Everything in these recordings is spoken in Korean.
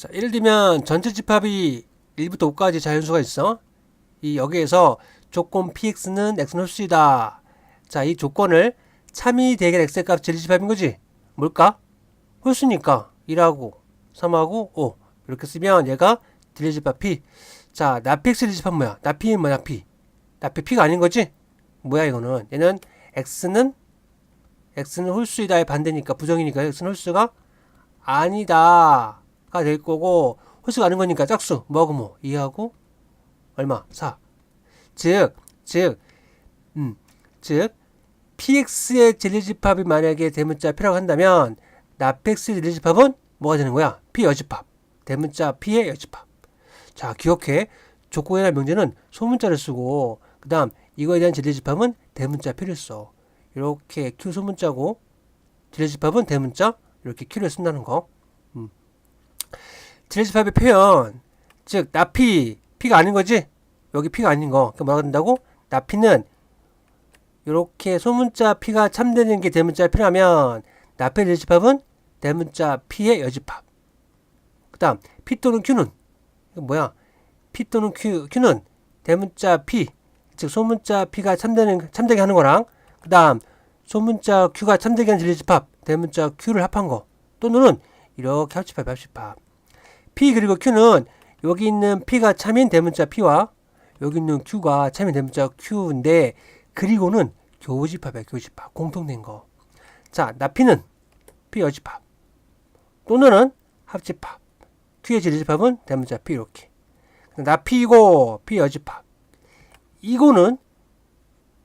자, 예를 들면 전체 집합이 1부터 5까지 자연수가 있어. 이 여기에서 조건 px는 x는 홀수이다. 자, 이 조건을 참이 대결 x의 값 제일 집합인 거지. 뭘까? 홀수니까 1하고 3하고 5 이렇게 쓰면 얘가 딜리 집합 p. 자, 나피 x 딜리 집합 뭐야? 나피는 뭐야? 나피. 나피 p가 아닌 거지? 뭐야 이거는? 얘는 x는 x는 홀수이다의 반대니까 부정이니까 x는 홀수가 아니다 가 될 거고 홀수가 아닌 거니까 짝수 뭐하고 뭐 2하고 얼마 4. 즉, 즉, 음, 즉 px의 진리집합이 만약에 대문자 p라고 한다면 나px의 진리집합은 뭐가 되는 거야? p 여집합. 대문자 p의 여집합. 자, 기억해. 조건이나 명제는 소문자를 쓰고 그 다음 이거에 대한 진리집합은 대문자 p를 써. 이렇게 q 소문자고 진리집합은 대문자 이렇게 q를 쓴다는 거. 음. 진리집합의 표현 즉 나피 p가 아닌 거지? 여기 p가 아닌 거. 그럼 뭐가 된다고? 나피는 이렇게 소문자 p가 참되는 게 대문자 p라면 나피의 진리집합은 대문자 p의 여집합. 그다음 p 또는 q는 이거 뭐야? p 또는 q q는 대문자 p 즉 소문자 p가 참되는 참되게 하는 거랑 그다음 소문자 q가 참되게 하는 진리집합 대문자 q를 합한 거 또는 이렇게 합집합 합집합 p 그리고 q는 여기 있는 p가 참인 대문자 p와 여기 있는 q가 참인 대문자 q인데 그리고는 교집합이야 교집합. 공통된 거. 자 나피는 p 여집합. 또는 합집합. Q의 진리집합은 대문자 p 이렇게. 나피고 p 여집합. 이거는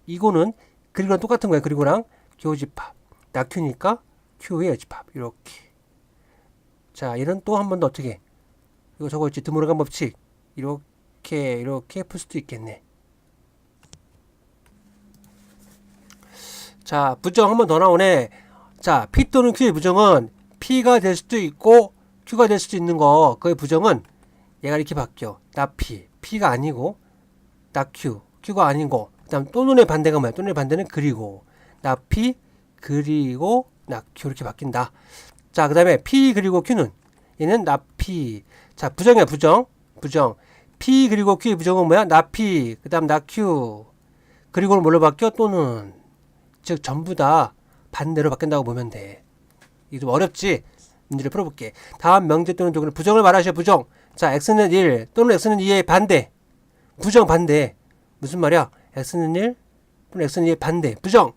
이거는 그리고랑 똑같은 거야 그리고랑 교집합. 나q니까 q의 여집합. 이렇게. 자 얘는 또 한 번 더 어떻게 이거 저거 있지? 드모르간 법칙. 이렇게 이렇게 풀 수도 있겠네. 자 부정 한 번 더 나오네. 자 p 또는 q의 부정은 p가 될 수도 있고 q가 될 수도 있는 거. 그의 부정은 얘가 이렇게 바뀌어. 나 p p가 아니고 나 q q가 아니고 그다음 또는의 반대가 뭐야? 또는의 반대는 그리고. 나 p 그리고 나 q 이렇게 바뀐다. 자 그 다음에 p 그리고 q는 얘는 나 p 자 부정이야 부정 부정 p 그리고 q의 부정은 뭐야 나 p 그 다음 나 q 그리고는 뭘로 바뀌어 또는 즉 전부 다 반대로 바뀐다고 보면 돼. 이게 좀 어렵지? 문제를 풀어볼게. 다음 명제 또는 조건은 부정을 말하셔 부정. 자 x는 1 또는 x는 2의 반대. 부정 반대. 무슨 말이야? x는 1 또는 x는 2의 반대. 부정.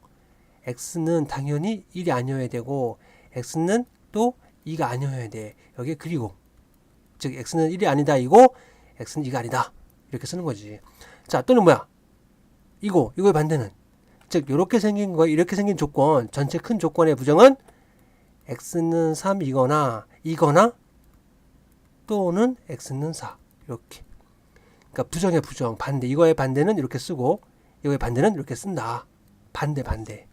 x는 당연히 1이 아니어야 되고 x는 또 2가 아니어야 돼. 여기에 그리고 즉 x는 1이 아니다 이고 x는 2가 아니다. 이렇게 쓰는 거지. 자 또는 뭐야? 이거 이거의 반대는 즉 이렇게 생긴 거 이렇게 생긴 조건 전체 큰 조건의 부정은 x는 3이거나 이거나 또는 x는 4 이렇게 그러니까 부정의 부정 반대 이거의 반대는 이렇게 쓰고 이거의 반대는 이렇게 쓴다 반대 반대